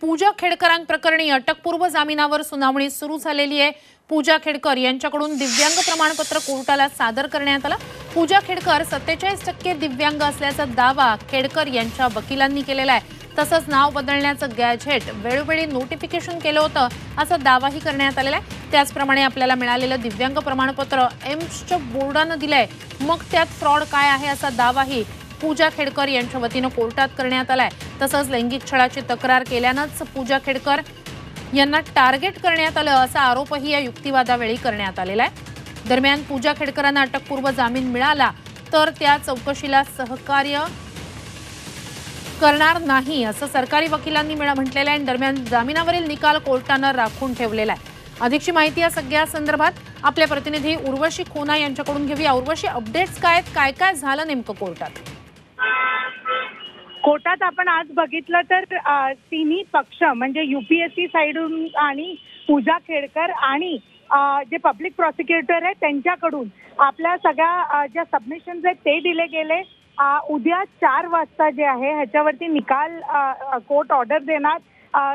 पूजा खेडकरांप्रकरणी अटकपूर्व जामिनावर सुनावणी सुरू झालेली आहे. पूजा खेडकर यांच्याकडून दिव्यांग प्रमाणपत्र कोर्टाला सादर करण्यात आला. पूजा खेडकर सत्तेचाळीस टक्के दिव्यांग असल्याचा दावा खेडकर यांच्या वकिलांनी केलेला आहे. तसंच नाव बदलण्याचं गॅझेट वेळोवेळी नोटिफिकेशन केलं होतं असा दावाही करण्यात आलेला आहे. त्याचप्रमाणे आपल्याला मिळालेलं दिव्यांग प्रमाणपत्र एम्सच्या बोर्डानं दिलंय. मग त्यात फ्रॉड काय आहे असा दावाही पूजा खेडकर यांच्या वतीनं कोर्टात करण्यात आलाय. तसंच लैंगिक छळाची तक्रार केल्यानंच पूजा खेडकर यांना टार्गेट करण्यात आलं असा आरोपही या युक्तिवादावेळी करण्यात आलेला आहे. दरम्यान पूजा खेडकरांना अटकपूर्व जामीन मिळाला तर त्या चौकशीला सहकार्य करणार नाही असं सरकारी वकिलांनी मिळा- म्हटलेलं आहे. आणि दरम्यान जामिनावरील निकाल कोर्टानं राखून ठेवलेला आहे. अधिकची माहिती या सगळ्या संदर्भात. आपल्या प्रतिनिधी उर्वशी खोना यांच्याकडून घेऊया. उर्वशी अपडेट्स काय आहेत? काय काय झालं नेमकं कोर्टात? कोर्टात आपण आज बघितलं तर तिन्ही पक्ष म्हणजे युपीएससी साईडून आणि पूजा खेडकर आणि जे पब्लिक प्रॉसिक्युटर आहेत त्यांच्याकडून आपल्या सगळ्या ज्या सबमिशन्स आहेत ते दिले गेले. उद्या चार वाजता जे आहे ह्याच्यावरती निकाल कोर्ट ऑर्डर देणार.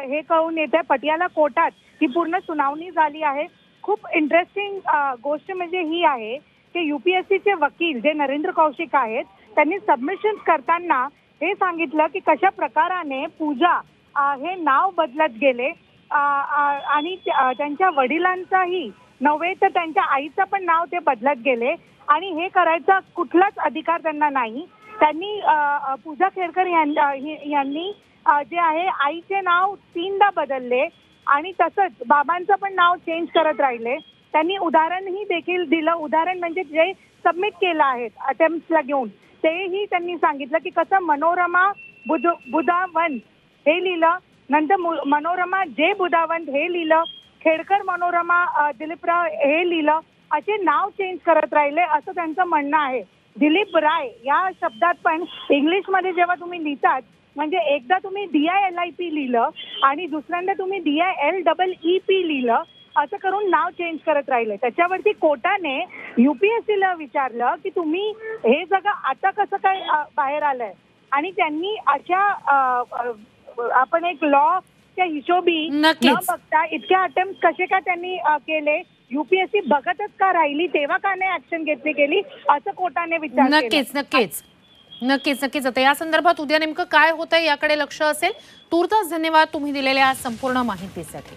हे कळून येते पटियाला कोर्टात ही पूर्ण सुनावणी झाली आहे. खूप इंटरेस्टिंग गोष्ट म्हणजे ही आहे की युपीएससीचे वकील जे नरेंद्र कौशिक आहेत त्यांनी सबमिशन करताना हे सांगितलं की कशा प्रकाराने पूजा हे नाव बदलत गेले. आणि त्यांच्या वडिलांचाही नव्हे तर त्यांच्या आईचं पण नाव ते बदलत गेले. आणि हे करायचा कुठलाच अधिकार त्यांना नाही. त्यांनी पूजा खेडकर यां- यांनी जे आहे आईचे नाव तीनदा बदलले. आणि तसंच बाबांचं पण नाव चेंज करत राहिले. त्यांनी उदाहरणही देखील दिलं. उदाहरण म्हणजे जे सबमिट केलं आहे अटेम्प्टला घेऊन. तेही त्यांनी सांगितलं की कसं मनोरमा बुध बुधावंत हे लिहिलं. नंतर मु- मनोरमा जे बुधावंत हे लिहिलं. खेडकर मनोरमा दिलीपराव हे लिहिलं. असे नाव चेंज करत राहिले असं त्यांचं म्हणणं आहे. दिलीप राय या शब्दात पण इंग्लिशमध्ये जेव्हा तुम्ही लिहितात म्हणजे एकदा तुम्ही D I L I P लिहिलं आणि दुसऱ्यांदा तुम्ही D I L double E P लिहिलं असं करून नाव चेंज करत राहिले. त्याच्यावरती कोर्टाने युपीएससीला विचारलं की तुम्ही हे सगळं आता कसं काय बाहेर आलंय? आणि त्यांनी अशा आपण एक लॉ च्या हिशोबी न. बघता इतके अटेम्प्ट कसे का त्यांनी केले? युपीएससी बघतच का राहिली? तेव्हा का नाही ऍक्शन घेतली गेली? असं कोर्टाने विचार. नक्कीच नक्कीच. नक्कीच नक्कीच. आता या संदर्भात उद्या नेमकं काय होतंय याकडे लक्ष असेल तूर्तास धन्यवाद तुम्ही दिलेल्या संपूर्ण माहितीसाठी.